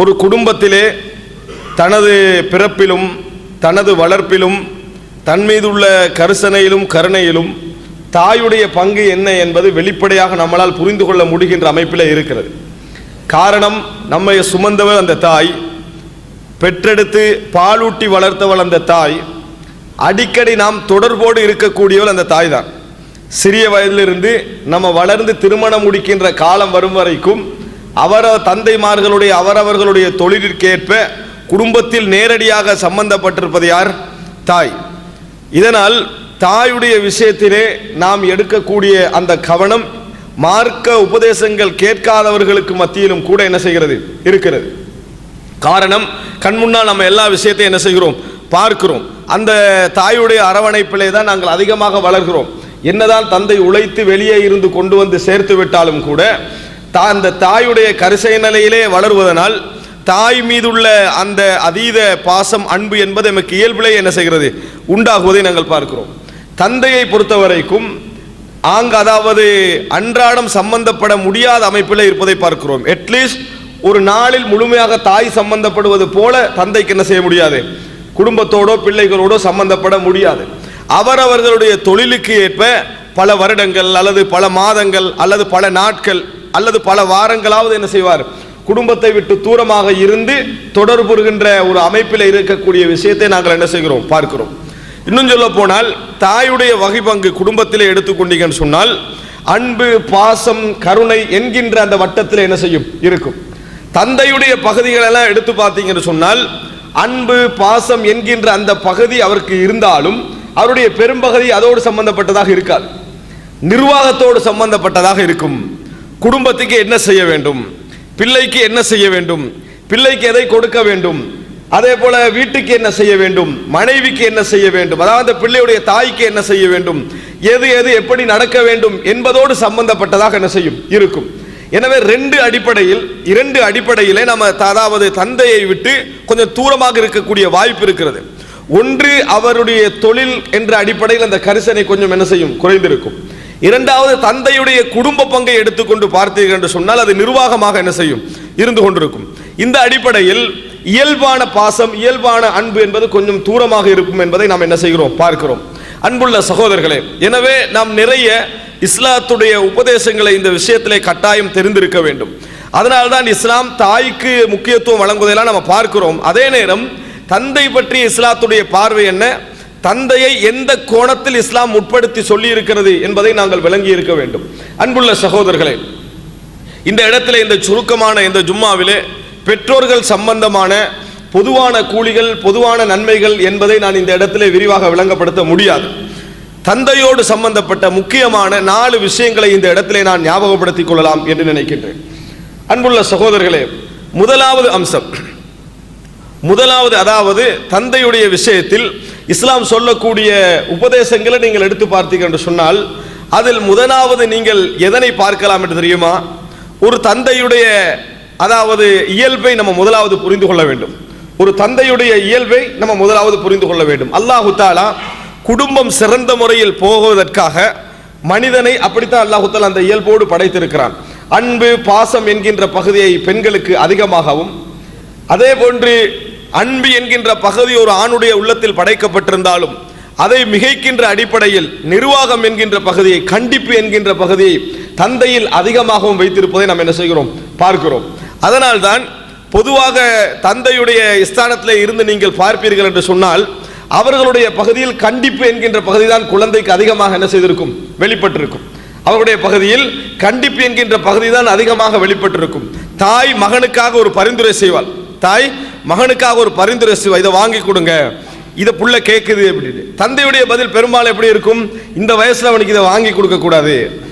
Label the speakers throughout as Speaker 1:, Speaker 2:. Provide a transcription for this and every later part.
Speaker 1: ஒரு குடும்பத்திலே தனது பிறப்பிலும் தனது வளர்ப்பிலும் தன் மீதுள்ள கரிசனையிலும் கருணையிலும் தாயுடைய பங்கு என்ன என்பது வெளிப்படையாக நம்மளால் புரிந்து கொள்ள முடிகின்ற அமைப்பில் இருக்கிறது. காரணம் நம்மை சுமந்தவர் அந்த தாய் பெற்றெடுத்து பாலூட்டி வளர்த்தவள் அந்த தாய் அடிக்கடி நாம் தொடர்போடு இருக்கக்கூடியவள் அந்த தாய் தான் சிறிய வயதிலிருந்து நம்ம வளர்ந்து திருமணம் முடிக்கின்ற காலம் வரும் வரைக்கும் அவர தந்தைமார்களுடைய அவரவர்களுடைய தொழிலிற்கேற்ப குடும்பத்தில் நேரடியாக சம்பந்தப்பட்டிருப்பது யார்? தாய். இதனால் தாயுடைய விஷயத்திலே நாம் எடுக்கக்கூடிய அந்த கவனம் மார்க்க உபதேசங்கள் கேட்காதவர்களுக்கு மத்தியிலும் கூட என்ன செய்கிறது? இருக்கிறது. காரணம் கண் முன்னால் நம்ம எல்லா விஷயத்தையும் என்ன செய்கிறோம்? பார்க்கிறோம். அந்த தாயுடைய அரவணைப்பிலே தான் நாங்கள் அதிகமாக வளர்கிறோம். என்னதான் தந்தை உழைத்து வெளியே இருந்து கொண்டு வந்து சேர்த்து விட்டாலும் கூட தா அந்த தாயுடைய கரிசை நிலையிலே வளருவதனால் தாய் மீதுள்ள அந்த அதீத பாசம் அன்பு என்பது நமக்கு இயல்பிலே என்ன செய்கிறது? உண்டாகுவதை நாங்கள் பார்க்கிறோம். தந்தையை பொறுத்தவரைக்கும் ஆங்க அதாவது அன்றாடம் சம்பந்தப்பட முடியாத அமைப்பில் இருப்பதை பார்க்கிறோம். அட்லீஸ்ட் ஒரு நாளில் முழுமையாக தாய் சம்பந்தப்படுவது போல தந்தைக்கு என்ன செய்ய முடியாது? குடும்பத்தோடோ பிள்ளைகளோடோ சம்பந்தப்பட முடியாது. அவரவர்களுடைய தொழிலுக்கு ஏற்ப பல வருடங்கள் அல்லது பல மாதங்கள் அல்லது பல நாட்கள் அல்லது பல வாரங்களாவது என்ன செய்வார்? குடும்பத்தை விட்டு தூரமாக இருந்து தொடர்புறுகின்ற ஒரு அமைப்பில் இருக்கக்கூடிய விஷயத்தை நாங்கள் என்ன செய்கிறோம்? பார்க்கிறோம். இன்னும் சொல்ல போனால் தாயுடைய வகை பங்கு குடும்பத்திலே எடுத்துக்கொண்டீங்கன்னு சொன்னால் அன்பு பாசம் கருணை என்கின்ற அந்த வட்டத்தில் என்ன செய்யும்? இருக்கும். தந்தையுடைய பகுதிகளெல்லாம் எடுத்து பார்த்தீங்கன்னு சொன்னால் அன்பு பாசம் என்கின்ற அந்த பகுதி அவருக்கு இருந்தாலும் அவருடைய பெரும்பகுதி அதோடு சம்பந்தப்பட்டதாக இருக்காது. நிர்வாகத்தோடு சம்பந்தப்பட்டதாக இருக்கும். குடும்பத்துக்கு என்ன செய்ய வேண்டும்? பிள்ளைக்கு என்ன செய்ய வேண்டும்? பிள்ளைக்கு எதை கொடுக்க வேண்டும்? அதே போல வீட்டுக்கு என்ன செய்ய வேண்டும்? மனைவிக்கு என்ன செய்ய வேண்டும்? அதாவது அந்த பிள்ளையுடைய தாய்க்கு என்ன செய்ய வேண்டும்? எது எது எப்படி நடக்க வேண்டும் என்பதோடு சம்பந்தப்பட்டதாக என்ன செய்யும்? இருக்கும். எனவே ரெண்டு அடிப்படையில் இரண்டு அடிப்படையிலே நம்ம அதாவது தந்தையை விட்டு கொஞ்சம் தூரமாக இருக்கக்கூடிய வாய்ப்பு இருக்கிறது. ஒன்று அவருடைய தொழில் என்ற அடிப்படையில் அந்த கரிசனை கொஞ்சம் என்ன செய்யும்? குறைந்திருக்கும். இரண்டாவது தந்தையுடைய குடும்ப பங்கை எடுத்துக்கொண்டு பார்த்தீர்கள் என்று சொன்னால் அது நிர்வாகமாக என்ன செய்யும்? இருந்து கொண்டிருக்கும். இந்த அடிப்படையில் இயல்பான பாசம் இயல்பான அன்பு என்பது கொஞ்சம் தூரமாக இருக்கும் என்பதை நாம் என்ன செய்கிறோம்? பார்க்கிறோம். அன்புள்ள சகோதரர்களே எனவே நாம் நிறைய இஸ்லாத்துடைய உபதேசங்களை இந்த விஷயத்திலே கட்டாயம் தெரிந்திருக்க வேண்டும். அதனால்தான் இஸ்லாம் தாய்க்கு முக்கியத்துவம் வழங்குவதெல்லாம் நம்ம பார்க்கிறோம். அதே நேரம் தந்தை பற்றிய இஸ்லாத்துடைய பார்வை என்ன? தந்தையை எந்த கோணத்தில் இஸ்லாம் உட்படுத்தி சொல்லி இருக்கிறது என்பதை நாங்கள் விளங்கி இருக்க வேண்டும். அன்புள்ள சகோதரர்களே இந்த இடத்துல இந்த சுருக்கமான இந்த ஜும்மாவிலே பெற்றோர்கள் சம்பந்தமான பொதுவான கூலிகள் பொதுவான நன்மைகள் என்பதை நான் இந்த இடத்துல விரிவாக விளங்கப்படுத்த முடியாது. தந்தையோடு சம்பந்தப்பட்ட முக்கியமான நாலு விஷயங்களை இந்த இடத்திலே நான் ஞாபகப்படுத்திக் கொள்ளலாம் என்று நினைக்கின்றேன். அன்புள்ள சகோதரர்களே முதலாவது அம்சம். முதலாவது அதாவது தந்தையுடைய விஷயத்தில் இஸ்லாம் சொல்லக்கூடிய உபதேசங்களை நீங்கள் எடுத்து பார்த்தீங்க என்று சொன்னால் அதில் முதலாவது நீங்கள் எதனை பார்க்கலாம் என்று தெரியுமா? ஒரு தந்தையுடைய அதாவது இயல்பை நம்ம முதலாவது புரிந்து கொள்ள வேண்டும். ஒரு தந்தையுடைய இயல்பை நம்ம முதலாவது புரிந்து கொள்ள வேண்டும். அல்லாஹு தாலா குடும்பம் சிறந்த முறையில் போவதற்காக மனிதனை அப்படித்தான் அல்லாஹு தாலா அந்த இயல்போடு படைத்திருக்கிறான். அன்பு பாசம் என்கின்ற பகுதியை பெண்களுக்கு அதிகமாகவும் அதே போன்று அன்பு என்கின்ற பகுதி ஒரு ஆணுடைய உள்ளத்தில் படைக்கப்பட்டிருந்தாலும் அதை மிகைக்கின்ற அடிப்படையில் நிர்வாகம் என்கின்ற பகுதியை கண்டிப்பு என்கின்ற பகுதியை தந்தையில் அதிகமாகவும் வைத்திருப்பதை நாம் என்ன செய்கிறோம்? பார்க்கிறோம். அதனால்தான் பொதுவாக தந்தையுடைய ஸ்தானத்தில் இருந்து நீங்கள் பார்ப்பீர்கள் என்று சொன்னால் அவர்களுடைய பகுதியில் கண்டிப்பு என்கின்ற பகுதி தான் குழந்தைக்கு அதிகமாக என்ன செய்திருக்கும்? வெளிப்பட்டிருக்கும். அவருடைய பகுதியில் கண்டிப்பு என்கின்ற பகுதி தான் அதிகமாக வெளிப்பட்டிருக்கும். தாய் மகனுக்காக ஒரு பரிந்துரை செய்வாள். தாய் மகனுக்காக ஒரு பரிந்துரை இதை வாங்கி கொடுங்க. இதை புள்ள கேட்குது அப்படின்னு. தந்தையுடைய பதில் பெரும்பாலும் எப்படி இருக்கும்? இந்த வயசில் அவனுக்கு இதை வாங்கி கொடுக்க கூடாது.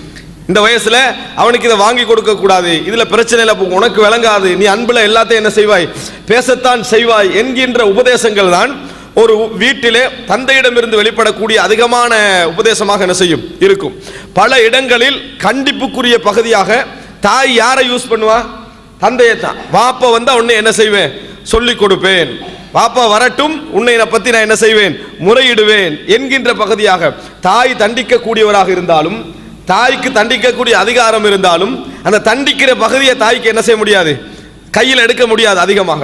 Speaker 1: இந்த வயசில் அவனுக்கு இதை வாங்கி கொடுக்க கூடாது. பிரச்சனை இல்லை உனக்கு விளங்காது. நீ அன்பில் எல்லாத்தையும் என்ன செய்வாய்? பேசத்தான் செய்வாய் என்கின்ற உபதேசங்கள் தான் ஒரு வீட்டிலே தந்தையிடமிருந்து வெளிப்படக்கூடிய அதிகமான உபதேசமாக என்ன செய்யும்? இருக்கும். பல இடங்களில் கண்டிப்புக்குரிய பகுதியாக தாய் யாரை யூஸ் பண்ணுவா? தந்தையை தான் வாப்ப வந்து அவனே என்ன செய்வேன்? சொல்லிக் கொடுப்பேன். பாப்பா வரட்டும் உன்னை பற்றி பத்தி நான் என்ன செய்வேன்? முறையிடுவேன் என்கின்ற பகுதியாக. தாய் தண்டிக்கக்கூடியவராக இருந்தாலும் தாய்க்கு தண்டிக்கக்கூடிய அதிகாரம் இருந்தாலும் அந்த தண்டிக்கிற பகுதியை தாய்க்கு என்ன செய்ய முடியாது? கையில் எடுக்க முடியாது அதிகமாக.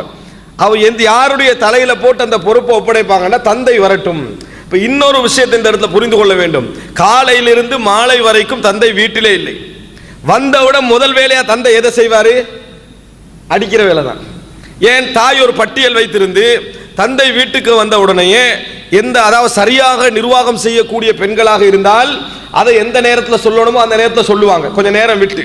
Speaker 1: அவர் எந்த யாருடைய தலையில போட்டு அந்த பொறுப்பை ஒப்படைப்பாங்கன்னா தந்தை வரட்டும். இப்போ இன்னொரு விஷயத்தை இந்த இடத்துல புரிந்து கொள்ள வேண்டும். காலையிலிருந்து மாலை வரைக்கும் தந்தை வீட்டிலே இல்லை. வந்தவுடன் முதல் வேலையா தந்தை எதை செய்வாரு? அடிக்கிற வேலை தான் ஏன் தாய் ஒரு பட்டியல் வைத்திருந்து தந்தை வீட்டுக்கு வந்த உடனேயே எந்த அதாவது சரியாக நிர்வாகம் செய்யக்கூடிய பெண்களாக இருந்தால் அதை எந்த நேரத்தில் சொல்லணுமோ அந்த நேரத்தில் சொல்லுவாங்க. கொஞ்சம் நேரம் விட்டு.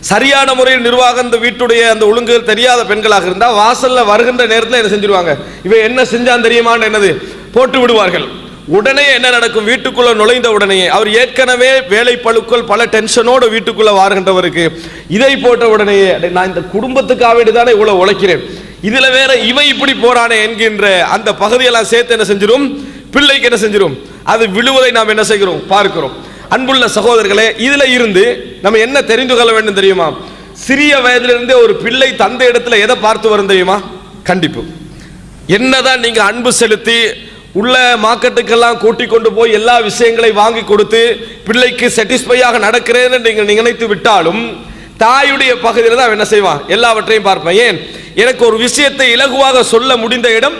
Speaker 1: சரியான முறையில் நிர்வாகம் இந்த வீட்டுடைய அந்த ஒழுங்குகள் தெரியாத பெண்களாக இருந்தால் வாசலில் வருகின்ற நேரத்தில் என்ன செஞ்சிருவாங்க? இவை என்ன செஞ்சான் தெரியுமான்னு என்னது? போட்டு விடுவார்கள். உடனே என்ன நடக்கும்? வீட்டுக்குள்ள நுழைந்த உடனே அவர் ஏற்கனவே வேலை பழுக்கள் பல டென்ஷனோட வீட்டுக்குள்ள வாருகின்றவருக்கு இதை போட்ட உடனே நான் இந்த குடும்பத்துக்காக வேண்டி தானே இவ்வளவு உழைக்கிறேன். இதுல வேற இவன் இப்படி போறானே என்கின்ற அந்த பகுதியெல்லாம் சேர்த்து என்ன செஞ்சிடும் பிள்ளைக்கு என்ன செஞ்சிடும் அது விழுவதை நாம் என்ன செய்கிறோம்? பார்க்கிறோம். அன்புள்ள சகோதரர்களே இதுல இருந்து நம்ம என்ன தெரிந்து கொள்ள வேண்டும் தெரியுமா? சிறிய வயதிலிருந்தே ஒரு பிள்ளை தந்த இடத்துல எதை பார்த்து வரும் தெரியுமா? கண்டிப்பு. என்னதான் நீங்க அன்பு செலுத்தி உள்ள மார்க்கெட்டுக்கெல்லாம் கூட்டி கொண்டு போய் எல்லா விஷயங்களை வாங்கி கொடுத்து பிள்ளைக்கு சாட்டிஸ்ஃபையாக நடக்கிறேன்னு நீங்கள் நினைத்து விட்டாலும் தாயுடைய பகுதியில் தான் என்ன செய்வான்? எல்லாவற்றையும் பார்ப்பேன். ஏன்? எனக்கு ஒரு விஷயத்தை இலகுவாக சொல்ல முடிந்த இடம்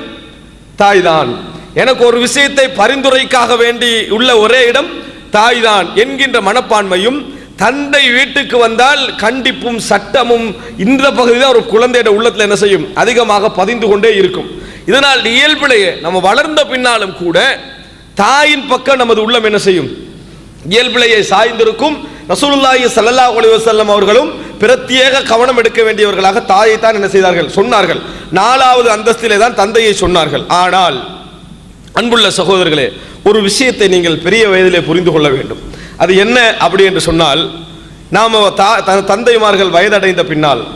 Speaker 1: தாய்தான். எனக்கு ஒரு விஷயத்தை பரிந்துரைக்காக வேண்டி உள்ள ஒரே இடம் தாய்தான் என்கின்ற மனப்பான்மையும் தந்தை வீட்டுக்கு வந்தால் கண்டிப்பும் சட்டமும் இந்த பகுதி தான் ஒரு குழந்தையோட உள்ளத்தில் என்ன செய்யும்? அதிகமாக பதிந்து கொண்டே இருக்கும். இதனால் இயல்பிலேயே நம்ம வளர்ந்த பின்னாலும் கூட தாயின் பக்கம் நமது உள்ளம் என்ன செய்யும்? இயல்பிலேயே சாய்ந்திருக்கும். ரசூலுல்லாஹி ஸல்லல்லாஹு அலைஹி வஸல்லம் அவர்களும் பிரத்யேக கவனம் எடுக்க வேண்டியவர்களாக தாயை தான் என்ன செய்தார்கள்? சொன்னார்கள். நாலாவது அந்தஸ்திலே தான் தந்தையை சொன்னார்கள். ஆனால் அன்புள்ள சகோதரர்களே ஒரு விஷயத்தை நீங்கள் பெரிய வயதிலே புரிந்து கொள்ள வேண்டும். அது என்ன அப்படி என்று சொன்னால் நாம் தா- த- தந்தைமார்கள் வயதடைந்த பின்னால்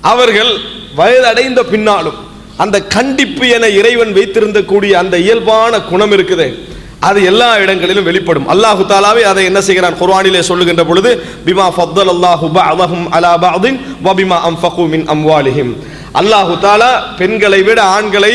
Speaker 1: அவர்கள் வயதடைந்த பின்னாலும் அந்த கண்டிப்பு என இறைவன் வைத்திருந்த கூடிய அந்த இயல்பான குணம் இருக்குதே. அது எல்லா இடங்களிலும் வெளிப்படும். அல்லாஹு தாலாவே அதை என்ன செய்கிறான்? குர்ஆனிலே சொல்லுகின்ற பொழுது பிமா ஃபத்தல் அல்லாஹு பஅதஹும் அலா பஅதின் வ பிமா அன்ஃபகு மின் அம்வாலிஹிம். அல்லாஹு தாலா பெண்களை விட ஆண்களை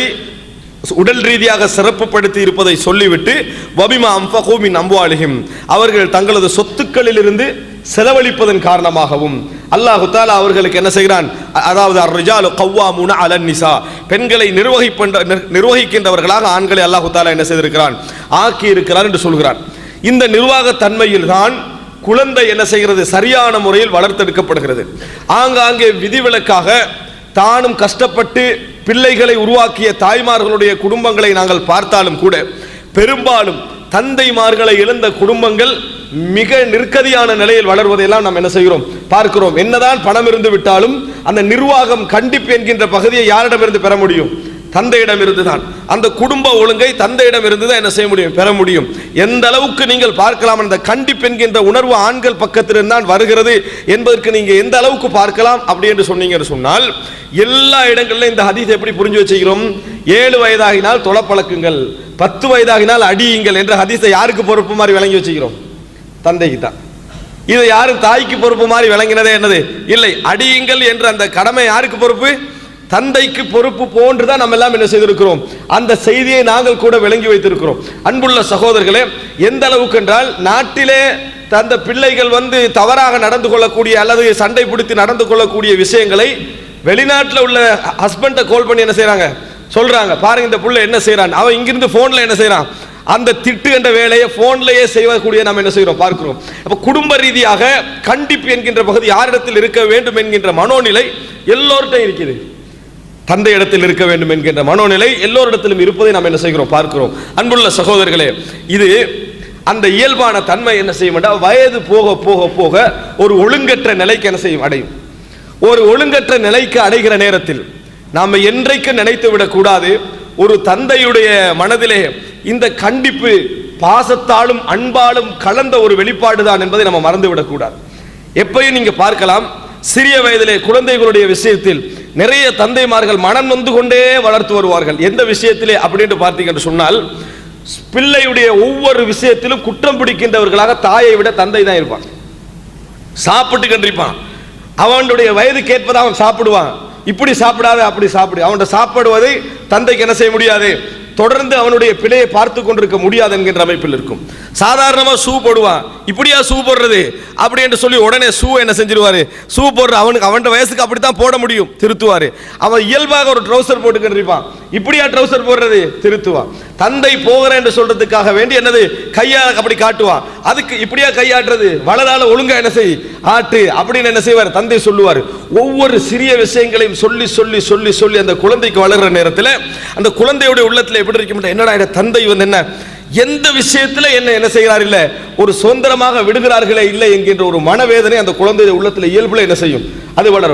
Speaker 1: உடல் ரீதியாக சிறப்புப்படுத்தி இருப்பதை சொல்லிவிட்டு வபிமா அம்பகூ மின் அவர்கள் தங்களது சொத்துக்களிலிருந்து செலவழிப்பதன் காரணமாகவும் அல்லாஹு தாலா அவர்களுக்கு என்ன செய்கிறான்? அதாவது அர்ரிஜாலு கவ்வாமுன அலன் நிசா. பெண்களை நிர்வகிப்பன்ற நிர்- நிர்வகிக்கின்றவர்களாக ஆண்களை அல்லாஹு தாலா என்ன செய்திருக்கிறான்? ஆக்கி இருக்கிறார் என்று சொல்கிறான். இந்த நிர்வாகத் தன்மையில் தான் குழந்தை என்ன செய்கிறது? சரியான முறையில் வளர்த்தெடுக்கப்படுகிறது. ஆங்காங்கே விதிவிலக்காக தானும் கஷ்டப்பட்டு பிள்ளைகளை உருவாக்கிய தாய்மார்களுடைய குடும்பங்களை நாங்கள் பார்த்தாலும் கூட பெரும்பாலும் தந்தைமார்களை இழந்த குடும்பங்கள் மிக நெருக்கதியான நிலையில் வளர்வதையெல்லாம் நாம் என்ன செய்கிறோம்? பார்க்கிறோம். என்னதான் பணம் இருந்து விட்டாலும் அந்த நிர்வாகம் கண்டிப்பு என்கின்ற பகுதியை யாரிடமிருந்து பெற முடியும்? தந்தையிடம் இருந்துதான் அந்த குடும்ப ஒழுங்கை தந்தையிடம் இருந்து தான் என்ன செய்ய முடியும்? பெற முடியும். எந்த அளவுக்கு நீங்கள் பார்க்கலாம் அந்த கண்டிப்பு என்கின்ற உணர்வு ஆண்கள் பக்கத்தில் தான் வருகிறது என்பதற்கு நீங்க எந்த அளவுக்கு பார்க்கலாம் அப்படி என்று சொன்னீங்கன்னு சொன்னால் எல்லா இடங்களிலும் இந்த ஹதீஸ் எப்படி புரிஞ்சு வச்சுக்கிறோம்? ஏழு வயதாகினால் தொலைப்பழக்குங்கள் பத்து வயதாகினால் அடியுங்கள் என்ற ஹதீஸை யாருக்கு பொறுப்பு மாதிரி விளங்கி வச்சுக்கிறோம்? தந்தைக்கு தான் இதை யாரும் தாய்க்கு பொறுப்பு மாதிரி விளங்கினதே என்னது? இல்லை அடியுங்கள் என்ற அந்த கடமை யாருக்கு பொறுப்பு? தந்தைக்கு பொறுப்பு போன்று தான் நம்ம எல்லாம் என்ன செய்திருக்கிறோம். அந்த செய்தியை நாங்கள் கூட விளங்கி வைத்திருக்கிறோம். அன்புள்ள சகோதரர்களே எந்த அளவுக்கு என்றால் நாட்டிலே அந்த பிள்ளைகள் வந்து தவறாக நடந்து கொள்ளக்கூடிய அல்லது சண்டை பிடித்து நடந்து கொள்ளக்கூடிய விஷயங்களை வெளிநாட்டில் உள்ள ஹஸ்பண்டை கால் பண்ணி என்ன செய்கிறாங்க சொல்றாங்க. பாருங்க இந்த புள்ள என்ன செய்கிறான் அவன் இங்கிருந்து போன்ல என்ன செய்கிறான் அந்த திட்டு என்ற வேலையை போன்லயே செய்யக்கூடிய நாம் என்ன செய்கிறோம்? பார்க்கிறோம். அப்ப குடும்ப ரீதியாக கண்டிப்பு என்கின்ற பகுதி யாரிடத்தில் இருக்க வேண்டும் என்கின்ற மனோநிலை எல்லோர்கிட்டையும் இருக்குது. தந்தை இடத்தில் இருக்க வேண்டும் என்கின்ற மனோநிலை எல்லோரிடத்திலும் இருப்பதை நாம் என்ன செய்கிறோம்? பார்க்கிறோம். அன்புள்ள சகோதரர்களே இது அந்த இயல்பான தன்மை என்ன செய்யும் என்றால் வயது போக போக போக ஒரு ஒழுங்கற்ற நிலைக்கு என்ன செய்யும்? அடையும். ஒரு ஒழுங்கற்ற நிலைக்கு அடைகிற நேரத்தில் நாம் என்றைக்கு நினைத்து விடக்கூடாது ஒரு தந்தையுடைய மனதிலே இந்த கண்டிப்பு பாசத்தாலும் அன்பாலும் கலந்த ஒரு வெளிப்பாடு தான் என்பதை நம்ம மறந்து விடக்கூடாது. எப்பயும் நீங்க பார்க்கலாம் சிறிய வயதிலே குழந்தைகளுடைய விஷயத்தில் நிறைய தந்தைமார்கள் மனம் நொந்து கொண்டே வளர்த்து வருவார்கள். எந்த விஷயத்திலே அப்படின்னு பார்த்தீங்க என்று சொன்னால் பிள்ளையுடைய ஒவ்வொரு விஷயத்திலும் குற்றம் பிடிக்கின்றவர்களாக தாயை விட தந்தை தான் இருப்பான். சாப்பிட்டு கண்டிப்பான். அவனுடைய வயது கேட்பதை அவன் சாப்பிடுவான். இப்படி சாப்பிடாத அப்படி சாப்பிடு. அவன்கிட்ட சாப்பிடுவதை தந்தைக்கு என்ன செய்ய முடியாது? தொடர்ந்து அவனுடைய பிழையை பார்த்து கொண்டிருக்க முடியாது என்கின்ற அமைப்பில் இருக்கும். சாதாரணமாக ஷூ போடுவான். இப்படியா ஷூ போடுறது? அப்படி என்று சொல்லி உடனே ஷூ என்ன செஞ்சிருவாரு? ஷூ போடுற அவனுக்கு அவன் வயசுக்கு அப்படித்தான் போட முடியும். திருத்துவாரு. அவன் இயல்பாக ஒரு ட்ரௌசர் போட்டுக்கின்றிருப்பான் இப்படியா ட்ரௌசர் போடுறது? திருத்துவான். தந்தை போகிறேன் என்று சொல்றதுக்காக வேண்டி என்னது? கையா அப்படி காட்டுவான். அதுக்கு இப்படியா கையாட்டுறது? வளரால ஒழுங்கா என்ன செய்? ஆட்டு. அப்படின்னு என்ன செய்வார்? தந்தை சொல்லுவார். ஒவ்வொரு சிறிய விஷயங்களையும் சொல்லி சொல்லி சொல்லி சொல்லி அந்த குழந்தைக்கு வளர்ற நேரத்தில் அந்த குழந்தையுடைய உள்ளத்தில் எப்படி இருக்கும் என்னடா என் தந்தை வந்து என்ன? எந்த விஷயத்துல என்ன என்ன செய்கிறார் இல்ல ஒரு சுதந்திரமாக விடுகிறார்களே இல்லை என்கின்ற ஒரு மனவேதனை அந்த குழந்தைய உள்ளத்துல இயல்புல என்ன செய்யும்? அது வளரும்.